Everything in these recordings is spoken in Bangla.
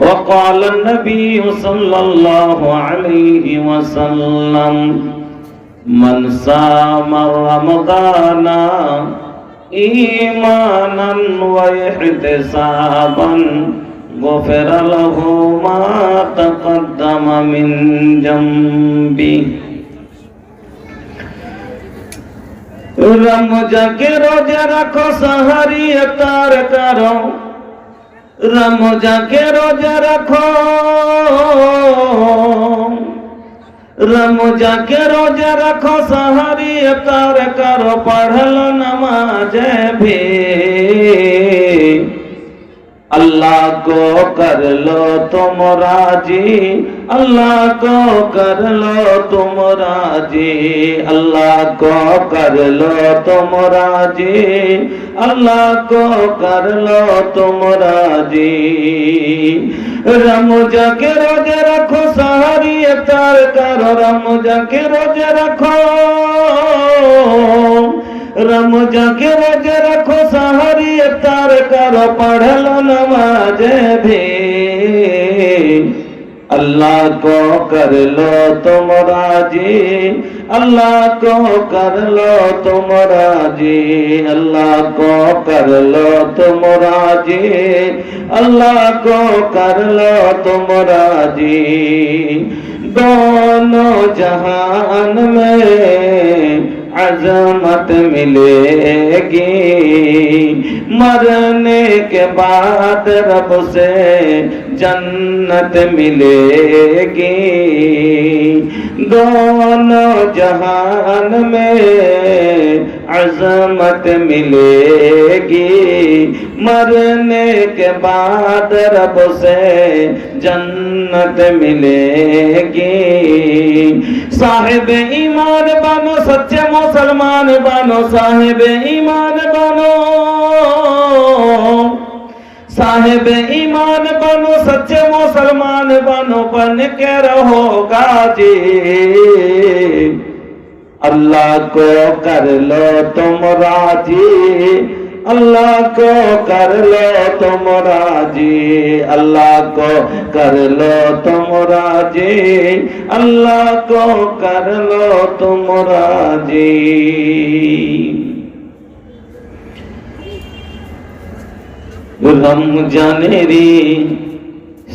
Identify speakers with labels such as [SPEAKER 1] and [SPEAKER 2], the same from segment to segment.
[SPEAKER 1] وقال النبي صلى الله عليه وسلم من صام رمضان إيمانا واحتسابا غفر له ما تقدم من جنبه রমজাকে রোজা রাখো সাহারি তার কারো রমজাকে রোজা রাখো। রমজাকে রোজা রাখো সাহারি তার কারও পড়ল নমাজ ভে আল্লাহ গো করল তোমরা জি আল্লাহ গো করল তোমরা জি আল্লাহ গো করল তোমরা জি আল্লাহ গো করল তোমরা জি রমজাকে রোজে রাখো, সাহারিয়ে তার কারও রমজাকে রোজে রাখো। तार करो रमजा के रोजे रखो रमजा के रोजे रखो सहारी तार करो पढ़लो नमाज भी अल्लाह को कर लो तुम राजी अल्लाह को कर लो तुम राजी अल्लाह को कर लो तुम राजी अल्लाह को कर लो तुम राजी दोनों जहान में अजमत मिलेगी मरने के बाद रब से जन्नत मिलेगी। दोनों जहान में अजमत मिलेगी। मरने के बाद रब से जन्नत मिलेगी। साहेब ईमान बनो, सच्चे मुसलमान बनो, साहेब ईमान बनो। साहिब ईमान बनो, सच्चे मुसलमान बनो, बन के रहो गाजी अल्लाह को कर लो तुम राज़ी, अल्लाह को कर लो तुम राज़ी, अल्लाह को कर लो तुम राज़ी, अल्लाह को कर लो तुम राज़ी। রমজানেরই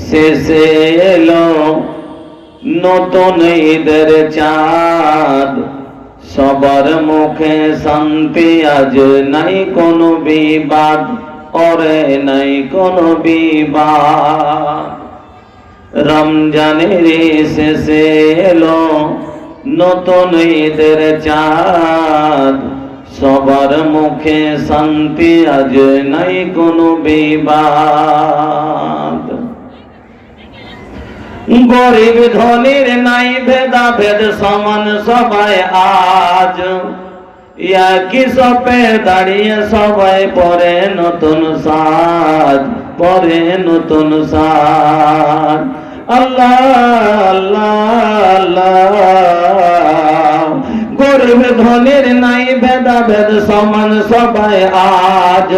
[SPEAKER 1] শেষে এলো নতুন ঈদের চাঁদ সবার মুখে শান্তি আজ নাই কোনো বিবাদ করে নাই কোনো বিবাদ রমজানের শেষে এলো নতুন ঈদের চাঁদ সবার মুখে শান্তি আজ নাই কোনো বিবাদ। গরিব ধনির নাই ভেদা ভেদ সমান সবাই আজ। একই সপে দাঁড়িয়ে সবাই পরে নতুন সাজ পরে নতুন সাজ আল্লাহ আল্লাহ আল্লাহ। গরিব ধনির নাই ভেদা ভেদ সমান সবাই আজ।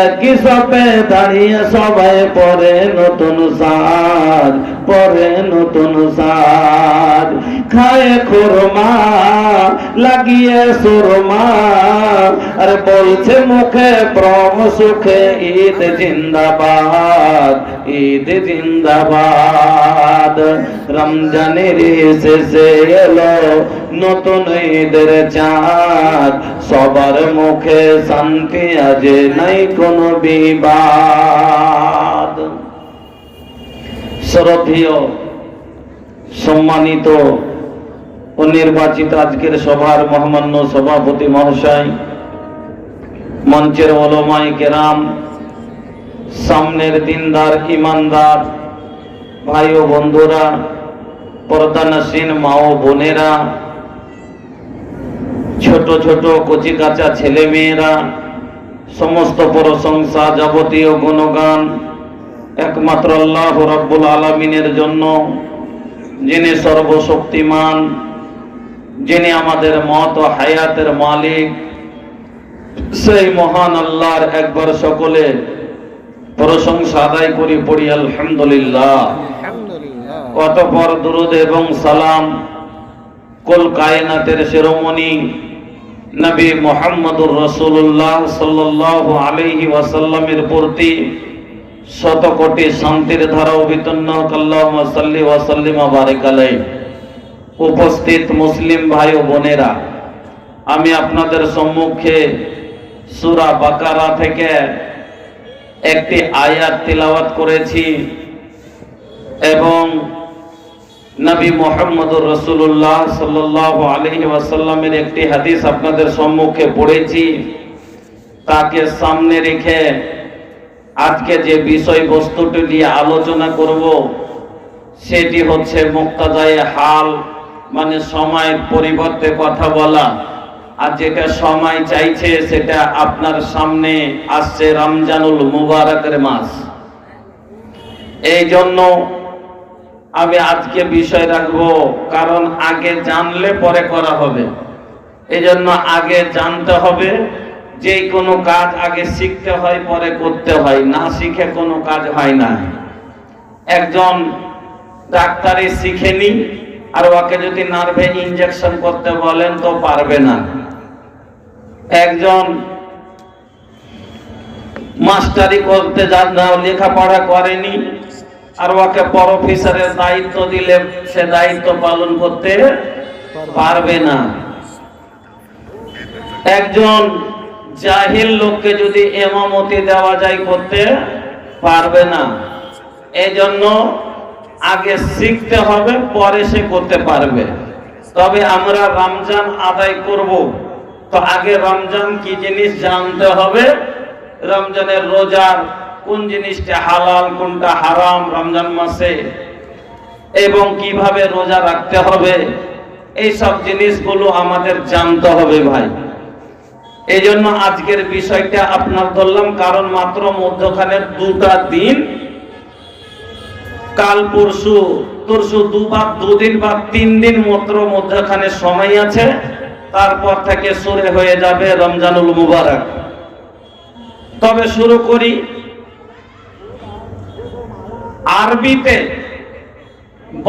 [SPEAKER 1] একই সপে দাঁড়িয়ে সবাই পরে নতুন সাজ, পরে নতুন সাজ। খায় খুরমা, লাগিয়ে সুরমা। আর বলছে মুখে প্রম সুখে ঈদ জিন্দাবাদ ঈদ জিন্দাবাদ। রমজানের শেষে এলো নতুন ঈদের চাঁদ। সবার মুখে শান্তি আজ নাই কোনো বিবাদ। শ্রদ্ধেয়, সম্মানিত ও নির্বাচিত আজকের সভার মহামান্য সভাপতি মহাশয়, মঞ্চের ওলমাই কেরাম, সামনের দিনদার, ইমানদার ভাই ও বন্ধুরা, পর্দানাসীন মা ও বোনেরা, ছোট ছোট কচি কাঁচা ছেলে মেয়েরা সমস্ত প্রশংসা যাবতীয় গুণগান একমাত্র আল্লাহ রব্বুল আলমিনের জন্য, যিনি সর্বশক্তিমান যিনি আমাদের মত ও হায়াতের মালিক সেই মহান আল্লাহর একবার সকলে প্রশংসা আদায় করি পড়ি আলহামদুলিল্লাহ। অতপর দুরুদ এবং সালাম কুল কায়নাতের শিরোমণি নবী মোহাম্মদুর রসুল্লাহ সাল্লাল্লাহু আলাইহি ওয়াসাল্লামের প্রতি শত কোটি শান্তির ধারা অবিতন্ন কাল্লাহুম্মা সাল্লি ওয়া সাল্লিম ওয়া বারিক আলাইহি। উপস্থিত মুসলিম ভাই ও বোনেরা, আমি আপনাদের সম্মুখে সূরা বাকারা থেকে একটি আয়াত তিলাওয়াত করেছি এবং নবী মোহাম্মদুর রসুল্লাহ সাল্লাহ আলহি ওয়াসাল্লামের একটি হাদিস আপনাদের সম্মুখে পড়েছি। তাকে সামনে রেখে আজকে যে বিষয়বস্তুটি নিয়ে আলোচনা করব, সেটি হচ্ছে মুক্তাদায় হাল মানে সময়ের পরিবর্তে কথা বলা। আর যেটা সময় চাইছে, সেটা আপনার সামনে আসছে রমজানুল মুবারকের মাস। এই জন্য আমি আজকে বিষয় রাখব, কারণ আগে জানলে পরে করা হবে। এই জন্য আগে জানতে হবে, যে কোনো কাজ আগে শিখতে হয়, পরে করতে হয়। না শিখে কোনো কাজ হয় না। একজন ডাক্তারি শিখেনি আর ওকে যদি নার্ভে ইনজেকশন করতে বলেন তো পারবে না। একজন মাস্টারি করতে যান না লেখাপড়া করেনি আর ওকে প্রফেসরের দায়িত্ব দিলে সে দায়িত্ব পালন করতে পারবে না। একজন জাহিল লোককে যদি এমামতি দেওয়া যায় করতে পারবে না। এজন্য জন্য আগে শিখতে হবে, পরে সে করতে পারবে। তবে আমরা রমজান আদায় করব। তো আগে রমজান কি জিনিস জানতে হবে? রমজানের রোজার কোন জিনিসটা হালাল, কোনটা হারাম রমজান মাসে? এবং কীভাবে রোজা রাখতে হবে? এই সব জিনিসগুলো আমাদের জানতে হবে ভাই। এই জন্য আজকের বিষয়টা আপনার ধরলাম, কারণ মাত্র মধ্যখানের দুটা দিন কাল পরশু তরশু দুবার, দুদিন বা তিন দিন মাত্র মধ্যখানে সময় আছে, তারপর থেকে শুরু হয়ে যাবে রমজানুল মুবারক। তবে শুরু করি। আরবিতে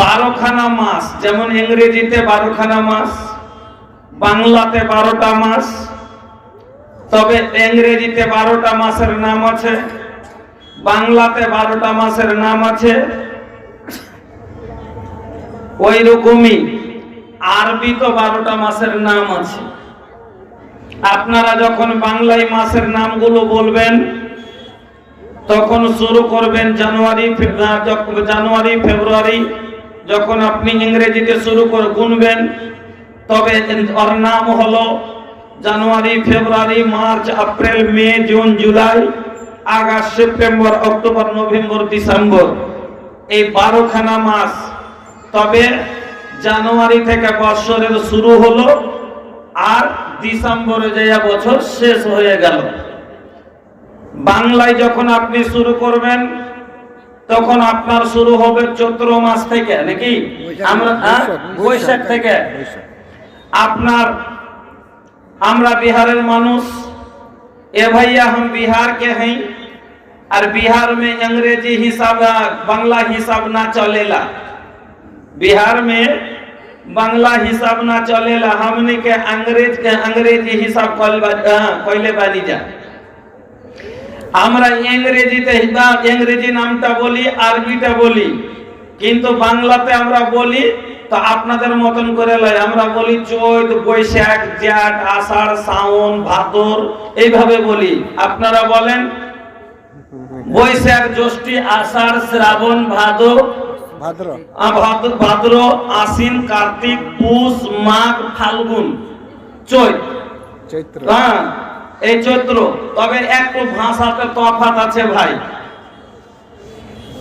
[SPEAKER 1] বারোখানা মাস, যেমন ইংরেজিতে বারোখানা মাস, বাংলাতে বারোটা মাস, তবে ইংরেজিতে বারোটা মাসের নাম আছে, বাংলাতে বারোটা মাসের নাম আছে ওই রকমই আরবি তো বারোটা মাসের নাম আছে। আপনারা যখন বাংলায় মাসের নামগুলো বলবেন, তখন শুরু করবেন জানুয়ারি জানুয়ারি, ফেব্রুয়ারি, যখন আপনি ইংরেজিতে শুরু করে গুনবেন, তবে ওর নাম হলো January, February, March, April, May, June, July, August, September, October, November, December. এই বারোখানা মাস তবে জানুয়ারি থেকে বৎসরের শুরু হলো আর ডিসেম্বরে যাইয়া বছর শেষ হয়ে গেল বাংলায় যখন আপনি শুরু করবেন তখন আপনার শুরু হবে চৈত্র মাস থেকে নাকি আমরা হ্যাঁ? বৈশাখ থেকে
[SPEAKER 2] বৈশাখ।
[SPEAKER 1] আপনার আমরা बिहार মানুষ ए भैया हम बिहार के हैं और बिहार में अंग्रेजी हिसाब बांग्ला हिसाब ना चलेला बिहार में बांग्ला हिसाब ना चलेला हमने के अंग्रेज के अंग्रेजी हिसाब কইলে বানি যা আমরা ইংরেজিতে হিসাব ইংরেজি নামটা বলি আরবিটা বলি কিন্তু বাংলাতে আমরা বলি তো আপনাদের মতন করে লয় আমরা বলি চৈত বৈশাখ জ্যাঠ আষাঢ় শ্রাবণ ভাদর এইভাবে বলি আপনারা বলেন বৈশাখ জ্যৈষ্ঠী আষাঢ় শ্রাবণ ভাদর
[SPEAKER 2] ভাদ্র।
[SPEAKER 1] ভাদ্র আশ্বিন কার্তিক পুষ মাঘ ফাল্গুন। চৈত
[SPEAKER 2] চৈত্র।
[SPEAKER 1] হ্যাঁ এই চৈত্র। তবে একটু ভাষাতে তফাৎ আছে ভাই।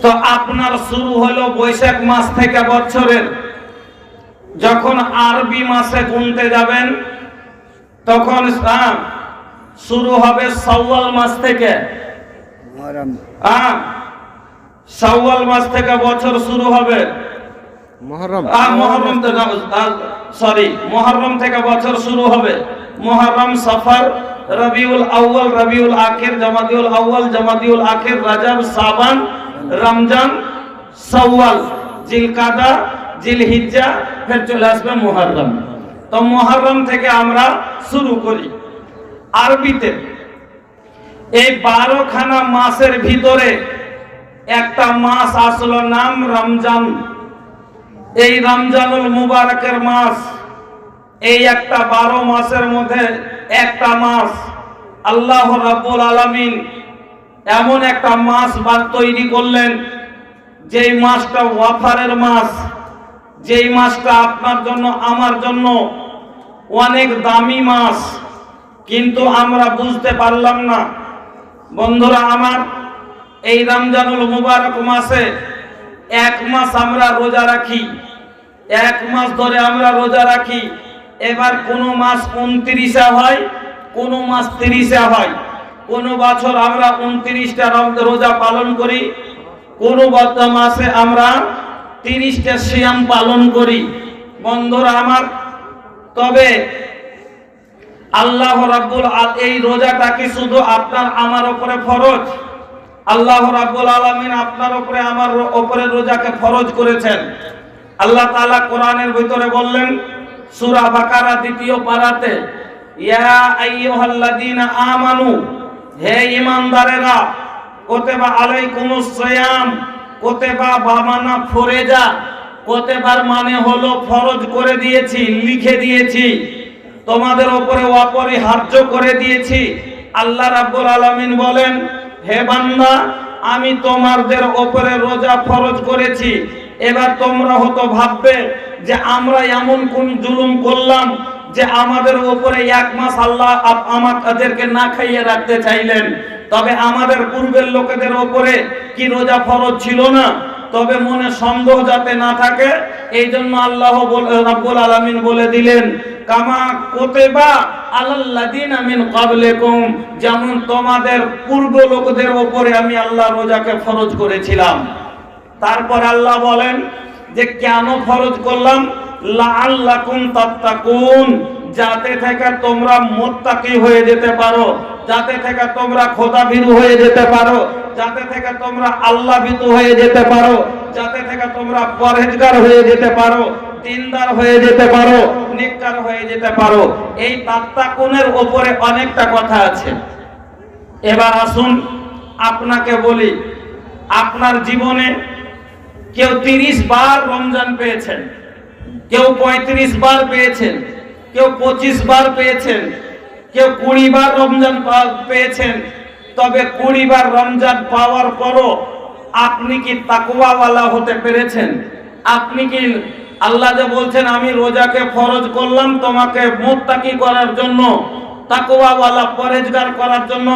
[SPEAKER 1] তো আপনার শুরু হলো বৈশাখ মাস থেকে বছরের যখন আরবি মাসে গুনতে যাবেন তখন শুরু হবে সওয়াল মাস থেকে। হ্যাঁ সওয়াল মাস থেকে বছর শুরু হবে।
[SPEAKER 2] মহরম।
[SPEAKER 1] আর মহরম সরি মহরম থেকে বছর শুরু হবে। মহরম সফর রবিউল আউয়াল রবিউল আখির জামাদিউল আউয়াল জামাদিউল আখির রাজব সাবান রমজান সওয়াল জিলকাদা জিলহিজ্জা ফের চলে আসবে মুহররম তো মুহররম থেকে আমরা শুরু করি। আরবিতে এই বারো খানা মাসের ভিতরে একটা মাস আসলো নাম রমজান। এই রমজানুল মুবারকের মাস, এই একটা বারো মাসের মধ্যে একটা মাস। আল্লাহ রাব্বুল আলামিন এমন একটা মাস বাদ তৈরি করলেন, যেই মাসটা ওয়াফারের মাস। যেই মাসটা আপনার জন্য, আমার জন্য অনেক দামি মাস। কিন্তু আমরা বুঝতে পারলাম না। বন্ধুরা আমার এই রমজানুল মুবারক মাসে এক মাস আমরা রোজা রাখি, এক মাস ধরে আমরা রোজা রাখি। এবার কোনো মাস উনত্রিশে হয়, কোনো মাস তিরিশে হয়। কোনো বছর আমরা উনত্রিশটা রোজা পালন করি, কোনো বদ্ধ মাসে আমরা তিরিশটা সিয়াম পালন করি। বন্ধুরা আমার, তবে আল্লাহ রাব্বুল এই রোজাটা কি শুধু আপনার, আমার উপরে ফরজ? আল্লাহ রাব্বুল আলামিন আপনার উপরে, আমার উপরে রোজাকে ফরজ করেছেন। আল্লাহ তাআলা কোরআনের ভিতরে বললেন, সূরা বাকারা দ্বিতীয় পারাতে, ইয়া আইয়ুহাল্লাযীনা আমানু, হে ঈমানদারেরা, কুতিবা আলাইকুমুস সিয়াম, কুতিবা বামানা ফরেজা, কুতিবার মানে হলো ফরজ করে দিয়েছি, লিখে দিয়েছি, তোমাদের উপরে অপরিহার্য করে দিয়েছি। আল্লাহ রাব্বুল আলামিন বলেন হে বান্দা, আমি তোমাদের উপরে রোজা ফরজ করেছি। এবার তোমরা হতো ভাববে যে আমরা এমন কোন জুলুম করলাম যে আমাদের উপরে এক মাস আল্লাহ আমাদেরকে না খাইয়ে রাখতে চাইলেন। তবে আমাদের পূর্বের লোকেদের উপরে কি রোজা ফরজ ছিল না? তবে মনে সন্দেহ যাতে না থাকে এই জন্য আল্লাহ বল- রাব্বুল আলামিন বলে দিলেন কামা কোতেবা আলাল্লাযিনা মিন ক্বাবলিকুম, যেমন তোমাদের পূর্ব লোকদের উপরে আমি আল্লাহ রোজাকে ফরজ করেছিলাম। তারপর আল্লাহ বলেন যে, কেন ফরজ করলাম? লাআল্লাকুম তাত্তাকুন, যাতে থেকে তোমরা মুত্তাকি হয়ে যেতে পারো, যাতে থেকে তোমরা খোদা ভীরু হয়ে যেতে পারো, যাতে থেকে তোমরা আল্লাহ ভীতু হয়ে যেতে পারো, যাতে থেকে তোমরা পরহেজগার হয়ে যেতে পারো দিনদার হয়ে যেতে পারো, নিকার হয়ে যেতে পারো। এই তাত্তাকুনের উপরে অনেকটা কথা আছে। এবার আসুন আপনাকে বলি, আপনার জীবনে কেউ তিরিশ বার রমজান পেয়েছেন, কেউ পঁয়ত্রিশ বার পেয়েছেন, কেউ পঁচিশ বার পেয়েছেন, কেউ কুড়ি বার রমজান পেয়েছেন, তবে কুড়ি বার রমজান পাওয়ার পরও আপনি কি তাকুয়াওয়ালা হতে পেরেছেন? আপনি কি আল্লাহ যে বলছেন, আমি রোজাকে ফরজ করলাম তোমাকে মোত্তাকি করার জন্য তাকুয়াওয়ালা পরেজগার করার জন্য,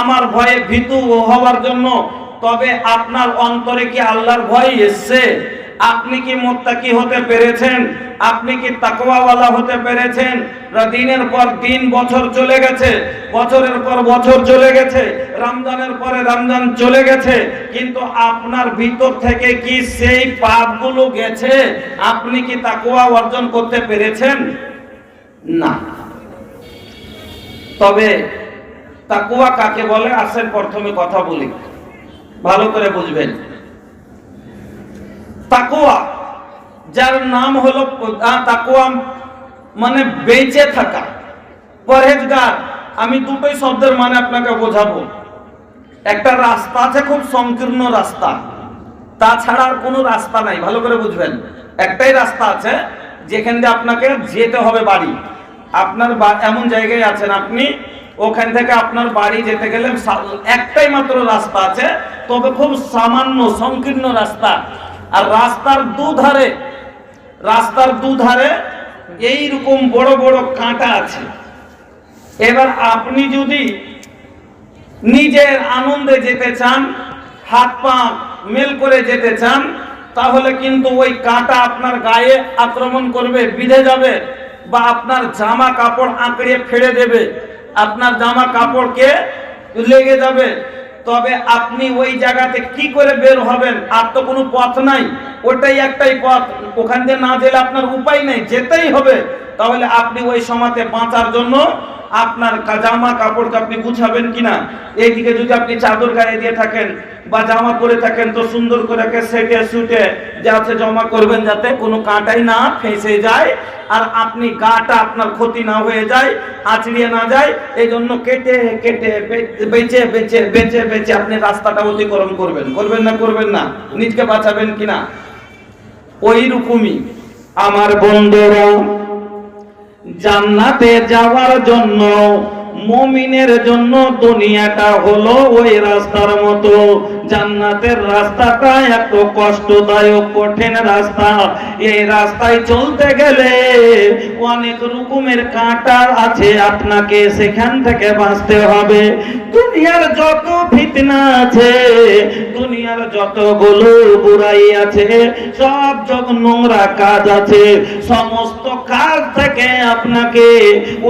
[SPEAKER 1] আমার ভয়ে ভীতু হওয়ার জন্য, তবে আপনার অন্তরে কি আল্লাহর ভয় এসছে? আপনি কি মোত্তাকি হতে পেরেছেন? আপনি কি তাকওয়াওয়ালা হতে পেরেছেন? দিনের পর দিন বছর চলে গেছে, বছরের পর বছর চলে গেছে, রমজানের পরে রমজান চলে গেছে, কিন্তু আপনার ভিতর থেকে কি সেই পাপগুলো গেছে? আপনি কি তাকওয়া অর্জন করতে পেরেছেন? না। তবে তাকুয়া কাকে বলে? আসেন প্রথমে কথা বলি। ভালো করে বুঝবেন। তাকুয়া যার নাম হলো তাকুয়া মানে বেঁচে থাকা। পরহেজগার, আমি দুটোই শব্দের মানে আপনাকে বোঝাবো। একটা রাস্তা আছে খুব সংকীর্ণ রাস্তা, তাছাড়া আর কোনো রাস্তা নাই, ভালো করে বুঝবেন। একটাই রাস্তা আছে, যেখান দিয়ে আপনাকে যেতে হবে বাড়ি। আপনার এমন জায়গায় আছেন আপনি, ওখান থেকে আপনার বাড়ি যেতে গেলে একটাই মাত্র রাস্তা আছে, তবে খুব সামান্য, সংকীর্ণ রাস্তা। আর রাস্তার দুধারে রাস্তার দুধারে এইরকম বড় বড় কাঁটা আছে। এবার আপনি যদি নিজের আনন্দে যেতে চান, হাত পা মেল করে যেতে চান, তাহলে কিন্তু ওই কাঁটা আপনার গায়ে আক্রমণ করবে, বিঁধে যাবে বা আপনার জামা কাপড় আঁকড়িয়ে ফেলে দেবে। আপনার জামা কাপড়কে লেগে যাবে। তবে আপনি ওই জায়গাতে কি করে বের হবেন? আর তো কোনো পথ নাই। ওটাই একটাই পথ। ওখান দিয়ে না গেলে আপনার উপায় নেই। যেতেই হবে। তাহলে আপনি ওই সময়তে বাঁচার জন্য আপনার জামা কাপড়কে আপনি গুছাবেন কিনা? এইদিকে যদি আপনি চাদর গায়ে দিয়ে থাকেন বা জামা পরে থাকেন তো সুন্দর করে সেটে, সুটে যাতে জমা করবেন যাতে কোনো কাঁটাই না ফেঁসে যায় আর আপনি গাটা আপনার ক্ষতি না হয়ে যায় আছড়িয়ে না যায়। এই জন্য কেটে কেটে বেঁচে বেঁচে, বেচে বেচে আপনি রাস্তাটা অতিক্রম করবেন। করবেন না করবেন না? নিজকে বাঁচাবেন কিনা? ওই রকমই আমার বন্ধুরা জান্নাতে যাওয়ার জন্য মমিনের জন্য দুনিয়াটা হলো ওই রাস্তার মতো। জান্নাতের রাস্তাটা এত কষ্টদায়ক, কঠিন রাস্তা। এই রাস্তায় চলতে গেলে অনেক রকমের কাঁটা আছে আপনাকে সেখান থেকে বাঁচতে হবে। দুনিয়ার যত ফিতনা আছে, দুনিয়ার যতগুলো বুড়াই আছে, সব যত নোংরা কাজ আছে, সমস্ত কাজ থেকে আপনাকে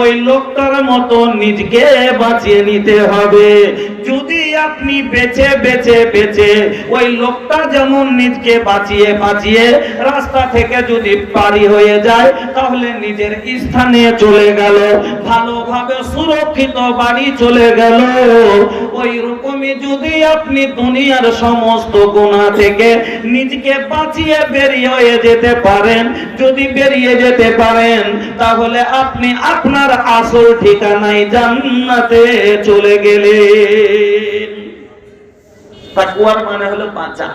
[SPEAKER 1] ওই লোকটার মতো নিজকে বাঁচিয়ে নিতে হবে। যদি আপনি বেঁচে বেঁচে বেঁচে ওই লোকটা যেমন নিজকে বাঁচিয়ে বাঁচিয়ে রাস্তা থেকে যদি পারি হয়ে যায়, তাহলে নিজের স্থানে চলে গেল, ভালোভাবে সুরক্ষিত বাড়ি চলে গেল। ওই রকমই যদি আপনি দুনিয়ার সমস্ত গুণা থেকে নিজকে বাঁচিয়ে বেরিয়ে হয়ে যেতে পারেন, যদি বেরিয়ে যেতে পারেন, তাহলে আপনি আপনার আসল ঠিকানায় জান্নাতে চলে গেলেন তাকুয়ার মানে হলো বাঁচা।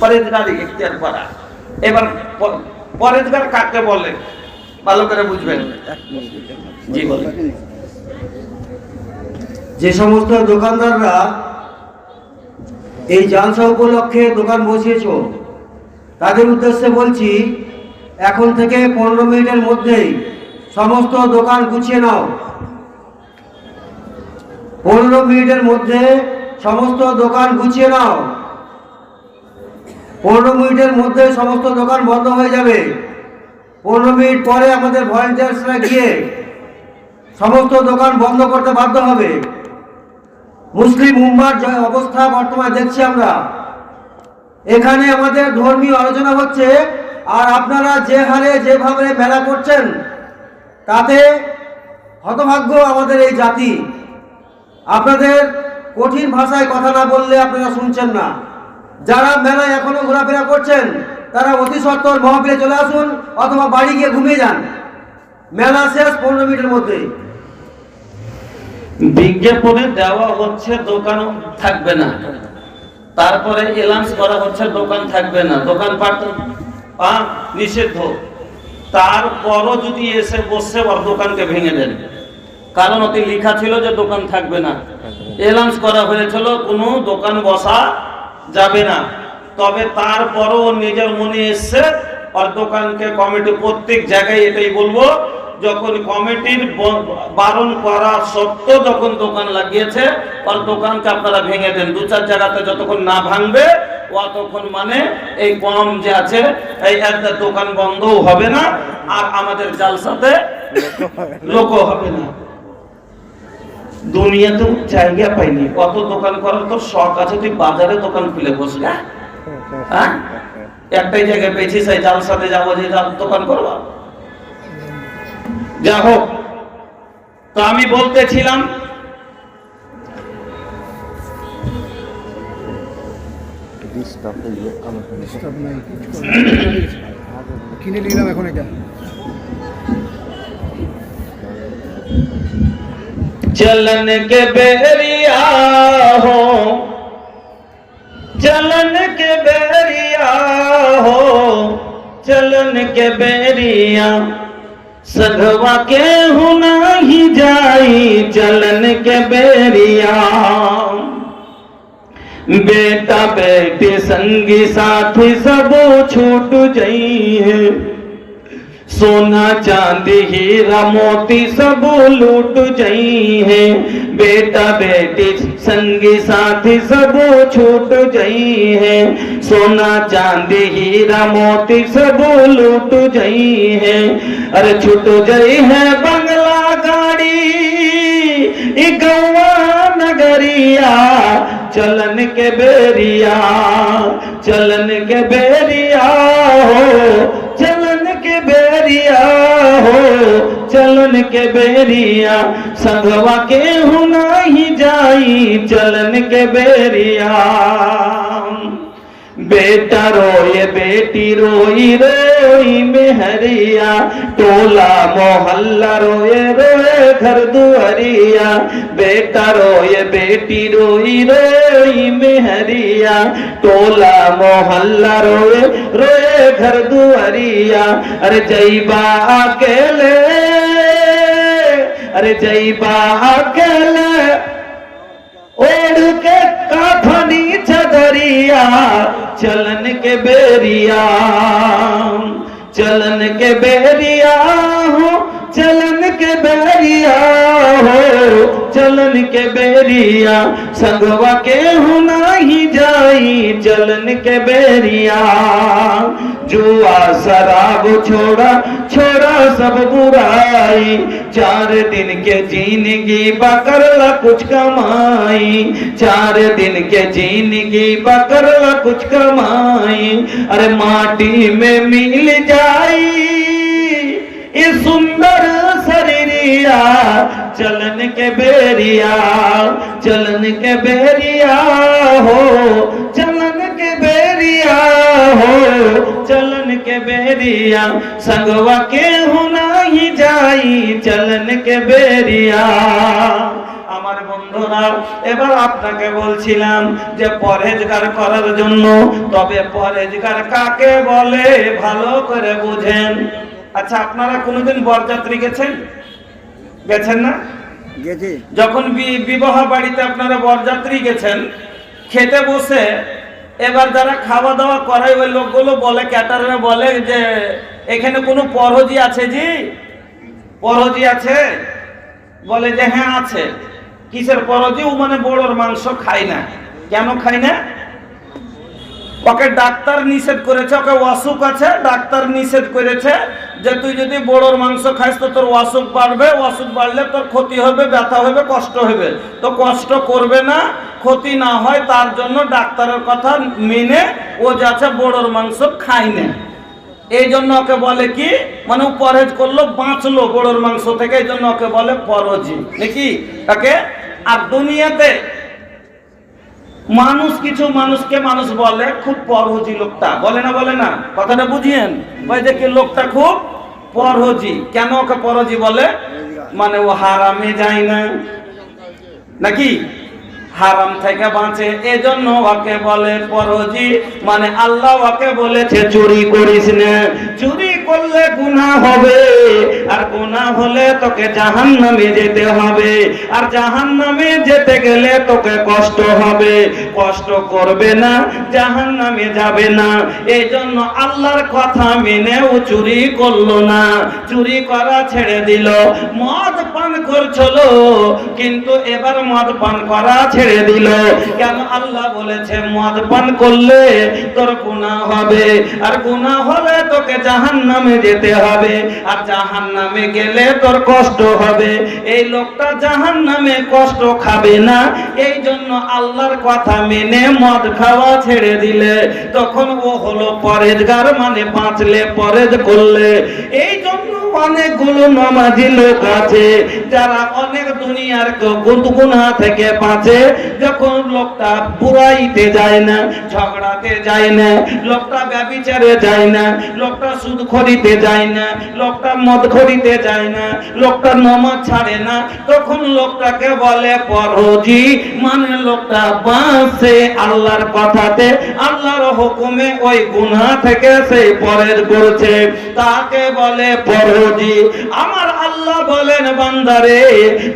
[SPEAKER 1] পরেজগার ইখতিয়ার করা। এবার পরেজগার কাকে বলে? ভালো করে বুঝবেন। জি, বলেন।
[SPEAKER 3] যে সমস্ত দোকানদাররা এই জালসা উপলক্ষে দোকান বসিয়েছ, তাদের উদ্দেশ্যে বলছি, এখন থেকে পনেরো মিনিটের মধ্যেই সমস্ত দোকান গুছিয়ে নাও। পনেরো মিনিটের মধ্যে সমস্ত দোকান গুছিয়ে নাও। পনেরো মিনিটের মধ্যে সমস্ত দোকান বন্ধ হয়ে যাবে। পনেরো মিনিট পরে আমাদের ভলেন্টিয়ার্সরা গিয়ে সমস্ত দোকান বন্ধ করতে বাধ্য হবে। মুসলিম উম্মার যে অবস্থা বর্তমানে দেখছি আমরা। এখানে আমাদের ধর্মীয় আলোচনা হচ্ছে, আর আপনারা যে হারে যেভাবে মেলা করছেন, তাতে হতভাগ্য আমাদের এই জাতি। আপনাদের কঠিন ভাষায় কথা না বললে আপনারা শুনছেন না। যারা মেলায় এখনও ঘোরাফেরা করছেন, তারা অতি সত্তর মহফিলে চলে আসুন অথবা বাড়ি গিয়ে ঘুমিয়ে যান। মেলা শেষ পনেরো মিনিটের মধ্যে।
[SPEAKER 1] বিজ্ঞাপনে দেওয়া হচ্ছে দোকান থাকবে না। তারপরে এলান্স করা হচ্ছে দোকান থাকবে না। দোকান পাট নিষিদ্ধ। তারপরও যদি এসে বসে ওর দোকানকে ভেঙে দেন। কারণ ওতে লেখা ছিল যে দোকান থাকবে না। এলান্স করা হয়েছিল কোনো দোকান বসা যাবে না। তবে তারপরও নিজের মনে এসছে আর দোকানকে কমিটি প্রত্যেক জায়গায় এটাই বলব যখন কমিটির বারণ করা সত্ত্বেও যখন দোকান লাগিয়েছে আর দোকানকে আপনারা ভেঙে দেন। দু চার জায়গাতে যতক্ষণ না ভাঙবে অতক্ষণ মানে এই কম যে আছে এই একটা দোকান বন্ধও হবে না আর আমাদের জালসাতে লোকও হবে না। দুনিয়াতেও জায়গা পাইনি। কত দোকান করার তো শখ আছে, তুই বাজারে দোকান খুলে বসলে হ্যাঁ? একটাই জায়গায় পেয়েছি সেই জালসাতে যাব যে জাল দোকান করব। যা হোক, তো আমি বলতেছিলাম,
[SPEAKER 4] কিনে নিলাম এখন এটা।
[SPEAKER 1] चलन के बेरिया हो। चलन के बेरिया हो। चलन के बेरिया सधवा के होना ही जाई। चलन के बेरिया, बेटा बेटी संगी साथी सब छूट जाई है सोना चांदी, हीरा मोती, सब लूट जाई है। बेटा, बेटी, संगी, साथी, सब छूट जाई है। सोना चांदी, हीरा मोती, सब लूट जाई है। अरे छूट जाई है बंगला गाड़ी गौवा नगरिया, चलन के बेरिया, चलन के बेरिया हो। चलन के बेरिया, संगवा के हुना ही जाई चलन के बेरिया। बेटा रोए, बेटी रोई रोई मेहरिया, टोला मोहल्ला रोए रोए घर दुआरिया बेटा रोए, बेटी रोई रोई मेहरिया। टोला मोहल्ला रोए रोए घर दुआरिया अरे जईबा अकेले, अरे जईबा अकेले। ओढ़ के काफनी छदरिया। चलन के बेरिया, चलन के बेरिया हो, चलन के बेरिया हो, चलन के बेरिया, संगवा के होना ही जाई चलन के बेरिया। जुआ शराब छोड़ा छोड़ा सब बुराई। चार दिन के ज़िंदगी बकरला कुछ कमाई। चार दिन के ज़िंदगी बकरला कुछ कमाई। अरे माटी में मिल जाई, ये सुंदर शरीरिया, चलन के बेरिया, चलन के बेरिया हो, चलन के बेरिया हो। चलन के बेरिया संगवा के होना ही जाई चलन के বেরিয়া আমার বন্ধুরা এবার আপনাকে বলছিলাম যে পরহেজগার করার জন্য তবে পরহেজগার কাকে বলে ভালো করে বুঝেন আচ্ছা আপনারা কোনোদিন বরযাত্রী গেছেন গেছেন না
[SPEAKER 3] গেছি
[SPEAKER 1] যখন বি- বিবাহ বাড়িতে আপনারা বরযাত্রী গেছেন খেতে বসে এবার যারা খাওয়া দাওয়া করায়, ওই লোকগুলো বলে ক্যাটারে বলে যে, এখানে কোনো পরহজি আছে জি? পরহজি আছে? বলে যে হ্যাঁ আছে। কিসের পরহজি ও মানে বড়োর মাংস খায় না। কেন খায় না? ওকে ডাক্তার নিষেধ করেছে, ওকে অসুখ আছে, ডাক্তার নিষেধ করেছে যে তুই যদি বড়োর মাংস খাইস তো তোর অসুখ বাড়বে, অসুখ বাড়লে তোর ক্ষতি হবে, ব্যথা হবে, কষ্ট হবে। তো কষ্ট করবে না, ক্ষতি না হয় তার জন্য ডাক্তারের কথা মেনে ও যাচ্ছে বড়োর মাংস খাই না। এই জন্য ওকে বলে কি? মানে পরহেজ করল, বাঁচলো বড়োর মাংস থেকে, এই জন্য ওকে বলে পরজি নাকি? তাকে? আর দুনিয়াতে মানুষ কিছু মানুষকে মানুষ বলে, খুব পরহজি লোকটা। বলে না বলে না? কথাটা বুঝিয়েন? ওই দেখি লোকটা খুব পরহজি। কেন ওকে পরহজি বলে? মানে ও হারামে যায় না। নাকি? হারাম থেকে বাঁচে, এজন্য ওকে বলে পরজি মানে আল্লাহ ওকে বলেছে, চুরি করিস না। চুরি করলে গুনাহ হবে। আর গুনাহ হলে তোকে জাহান্নামে যেতে হবে। আর জাহান্নামে যেতে গেলে তোকে কষ্ট হবে। কষ্ট করবে না, জাহান্নামে যাবে না। এই জন্য আল্লাহর কথা মেনেও চুরি করল না। চুরি করা ছেড়ে দিল। মদ পান করছিল, কিন্তু এবার মদ পান করা ছেড়ে দিল। কেন আল্লাহ বলেছে, মদ পান করলে তোর গুনাহ হবে। আর গুনাহ হলে তোকে জাহান্নামে যেতে হবে, আর জাহান্নামে গেলে তোর কষ্ট হবে। এই লোকটা জাহান্নামে কষ্ট খাবে না, এই জন্য আল্লাহর কথা মেনে মদ খাওয়া ছেড়ে দিলে। তখন ও হলো পরেজগার মানে বাঁচলে পরেজ করলে। এই জন্য অনেকগুলো নামাজি লোক আছে, যারা অনেক দুনিয়ার গুনগুনা থেকে বাঁচে। যখন লোকটা বুড়াইতে যায় না, ঝগড়াতে যায় না, লোকটা ব্যবিচারে যায় না, লোকটা সুদ খরিতে যায় না, লোকটা মদ খরিতে যায় না, লোকটা নমাজ ছাড়ে না, তখন লোকটাকে বলে পরজি মানে লোকটা বাঁচে আল্লাহর কথাতে। আল্লাহর হুকুমে ওই গুনাহ থেকে সেই পরের করছে। তাকে বলে পরজি আমার আল্লাহ বলেন, বান্দারে,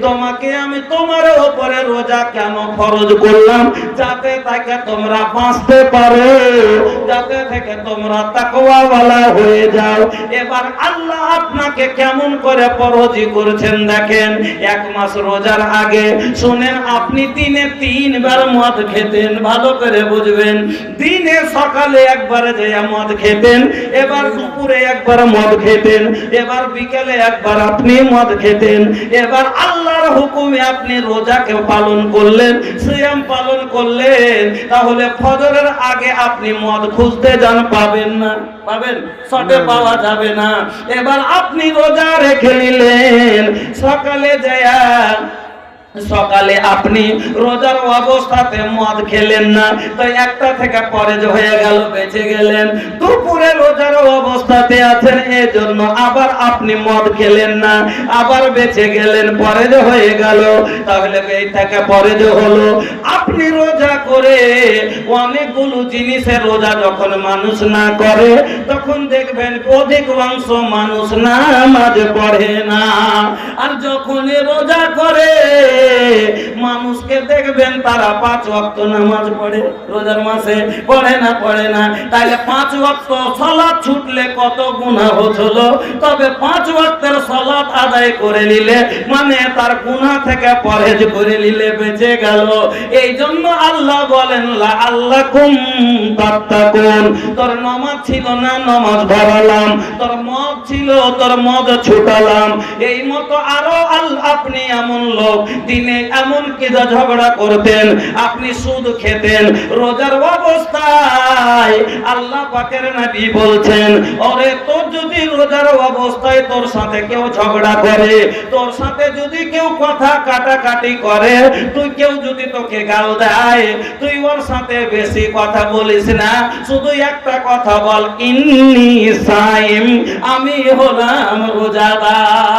[SPEAKER 1] তোমাকে আমি তোমার উপরে রোজা কেন ফরজ করলাম? যাতে তাকে তোমরা বাঁচতে পারো, যাতে থেকে তোমরা তাকওয়াওয়ালা হয়ে যাও। এবার আল্লাহ আপনাকে কেমন করে পরজি করেছেন দেখেন, এক মাস রোজার আগে। শুনেন, আপনি দিনে তিনবার মদ খেতেন, ভালো করে বুঝবেন। দিনে সকালে একবার যে মদ খেতেন, এবার দুপুরে একবার মদ খেতেন, এবার বিকেলে একবার আপনি আপনি মদ খেতেন। এবার আল্লাহর হুকুমে আপনি রোজাকে পালন করলেন সিয়াম পালন করলেন। তাহলে ফজরের আগে আপনি মদ খুঁজতে যান পাবেন না। পাবেন? শটে পাওয়া যাবে না। এবার আপনি রোজা রেখে নিলেন। সকালে যায় সকালে আপনি রোজার অবস্থাতে মদ খেলেন না, তো একটা থেকে পরে হয়ে গেল, বেঁচে গেলেন। দুপুরে রোজার অবস্থাতে আছেন এই জন্য আবার আপনি মদ খেলেন না, আবার বেঁচে গেলেন, পরে হয়ে গেল, তাহলে এই থেকে পরে হলো। আপনি রোজা করে অনেকগুলো জিনিসের রোজা যখন মানুষ না করে, তখন দেখবেন অধিক অংশ মানুষ নামাজ পড়ে না। আর যখন রোজা করে মানুষকে দেখবেন তারা পাঁচ ওয়াক্ত নামাজ পড়ে, রোজার মাসে পড়ে না পড়ে না। তাহলে পাঁচ ওয়াক্ত সলাৎ ছুটলে কত গুনাহ হলো? তবে পাঁচ ওয়াক্তের সলাৎ আদায় করে নিলে মানে তার গুনাহ থেকে পরহেজ করে নিলে বেঁচে গেল। এই জন্য আল্লাহ বলেন আল্লাহ কুম তাত্তাকুন। তোর নমাজ ছিল না, নমাজ ধরালাম। তোর মদ ছিল, তোর মদ ছুটালাম। এই মতো আরও আল্লাহ আপনি এমন লোক দিনে এমন কি ঝগড়া করতেন? আপনি সুদ খেতেন, রোজার অবস্থায় আল্লাহ পাকের নবী বলছেন ওরে তোর যদি রোজার অবস্থায় তোর সাথে কেউ ঝগড়া করে, তোর সাথে যদি কেউ কথা কাটাকাটি করে, তুই কেউ যদি তোকে গাল দেয়, তুই ওর সাথে বেশি কথা বলিস না, শুধু একটা কথা বল, ইন্নি সাইম, আমি হলাম রোজাদার।